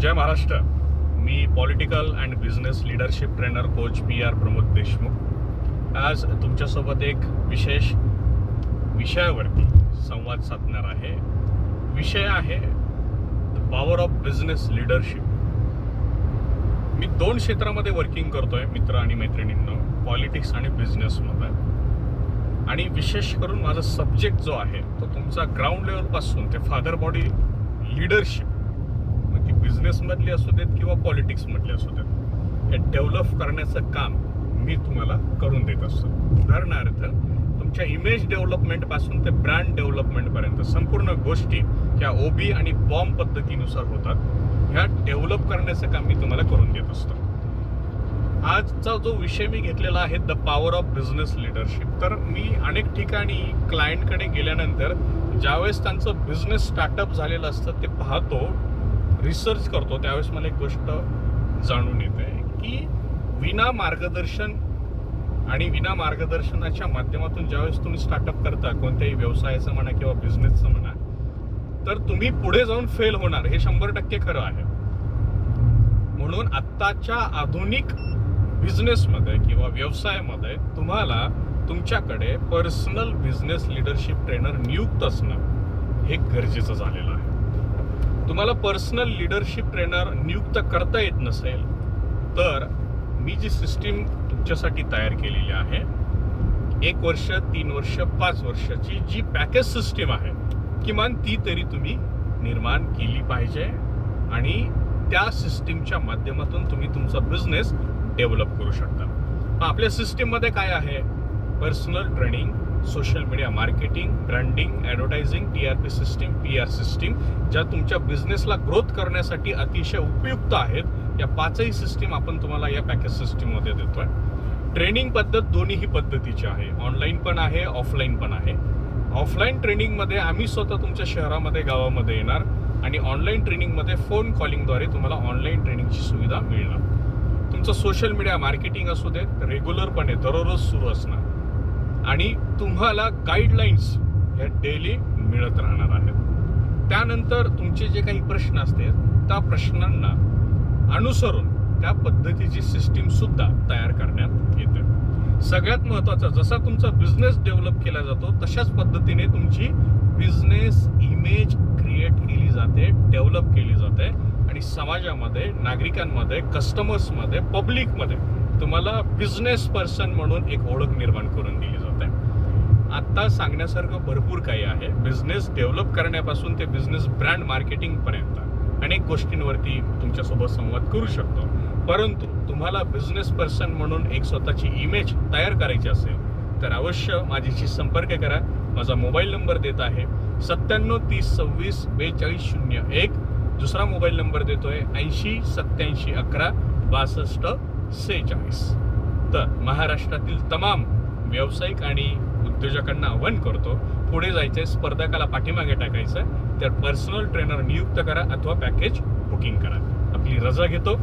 Jai Maharashtra. Me political and business leadership trainer coach P R Pramod Deshmukh. आज तुमच्यासोबत एक विशेष विषयावरती संवाद साधणार आहे. विषय आहे the power of business leadership मी दोन क्षेत्रामध्ये वर्किंग करतोय मित्र आणि मैत्रिणींना पॉलिटिक्स आणि बिझनेसमध्ये आणि विशेष करून माझा सब्जेक्ट जो आहे तो तुमचा ग्राउंड लेवलपासून ते फादर बॉडी लिडरशिप बिझनेसमधली असू देत किंवा पॉलिटिक्समधले असू देत हे डेव्हलप करण्याचं काम मी तुम्हाला करून देत असतो. उदाहरणार्थ तुमच्या इमेज डेव्हलपमेंटपासून ते ब्रँड डेव्हलपमेंटपर्यंत संपूर्ण गोष्टी ह्या ओबी आणि बॉम्ब पद्धतीनुसार होतात. ह्या डेव्हलप करण्याचं काम मी तुम्हाला करून देत असतो. आजचा जो विषय मी घेतलेला आहे the power of business leadership तर मी अनेक ठिकाणी क्लायंटकडे गेल्यानंतर ज्यावेळेस त्यांचं बिझनेस स्टार्टअप झालेलं असतं ते पाहतो रिसर्च करतो त्यावेळेस मला एक गोष्ट जाणून येते की विना मार्गदर्शन आणि विना मार्गदर्शनाच्या माध्यमातून ज्यावेळेस तुम्ही स्टार्टअप करता कोणत्याही व्यवसायाचं म्हणा किंवा बिझनेसचं म्हणा तर तुम्ही पुढे जाऊन फेल होणार. हे शंभर टक्के खरं आहे. म्हणून आत्ताच्या आधुनिक बिझनेसमध्ये किंवा व्यवसायामध्ये तुम्हाला तुमच्याकडे पर्सनल बिझनेस लिडरशिप ट्रेनर नियुक्त असणं हे गरजेचं झालेलं आहे. तुम्हाला पर्सनल लिडरशिप ट्रेनर नियुक्त करता येत नसेल तर मी जी सिस्टीम तुमच्यासाठी तयार केलेली आहे एक वर्ष तीन वर्ष पाच वर्षाची जी पॅकेज सिस्टीम आहे किमान ती तरी तुम्ही निर्माण केली पाहिजे आणि त्या सिस्टीमच्या माध्यमातून तुम्ही तुमचा बिझनेस डेव्हलप करू शकता. आपल्या सिस्टीममध्ये काय आहे? Personal training social media marketing branding advertising T R P system P R system ज्या तुमच्या बिझनेसला ग्रोथ करण्यासाठी अतिशय उपयुक्त आहेत या पाचही सिस्टीम आपण तुम्हाला या पॅकेज सिस्टीममध्ये देतो आहे ट्रेनिंग पद्धत दोन्हीही पद्धतीची आहे. ऑनलाईन पण आहे ऑफलाईन पण आहे. ऑफलाईन ट्रेनिंगमध्ये आम्ही स्वतः तुमच्या शहरामध्ये गावामध्ये येणार आणि ऑनलाईन ट्रेनिंगमध्ये फोन कॉलिंगद्वारे तुम्हाला ऑनलाईन ट्रेनिंगची सुविधा मिळणार. तुमचं सोशल मीडिया मार्केटिंग असू देत रेग्युलरपणे दररोज सुरू असणार. आणि तुम्हाला गाईडलाईन्स ह्या डेली मिळत राहणार आहेत. त्यानंतर तुमचे जे काही प्रश्न असतील त्या प्रश्नांना अनुसरून त्या पद्धतीची सिस्टीमसुद्धा तयार करण्यात येते. सगळ्यात महत्त्वाचं जसा तुमचा बिझनेस डेव्हलप केला जातो तशाच पद्धतीने तुमची बिझनेस इमेज क्रिएट केली जाते डेव्हलप केली जाते. आणि समाजामध्ये नागरिकांमध्ये कस्टमर्समध्ये पब्लिकमध्ये तुम्हाला बिझनेस पर्सन म्हणून एक ओळख निर्माण करून दिली जाते आत्ता सांगण्यासारखं भरपूर काही आहे. बिझनेस डेव्हलप करण्यापासून ते बिझनेस ब्रँड मार्केटिंगपर्यंत अनेक गोष्टींवरती तुमच्यासोबत संवाद करू शकतो. परंतु तुम्हाला बिझनेस पर्सन म्हणून एक स्वतःची इमेज तयार करायची असेल तर अवश्य माझ्याशी संपर्क करा. माझा मोबाईल नंबर देत आहे. सत्त्याण्णव तीस सव्वीस बेचाळीस शून्य एक. दुसरा मोबाईल नंबर देतो आहे ऐंशी सत्याऐंशी अकरा. बासष्ट सेहेचाळीस तर महाराष्ट्रातील तमाम व्यावसायिक आणि उद्योजकांना आव्हान करतो पुढे जायचंय स्पर्धकाला पाठीमागे टाकायचं तर पर्सनल ट्रेनर नियुक्त करा अथवा पॅकेज बुकिंग करा. आपली रजा घेतो.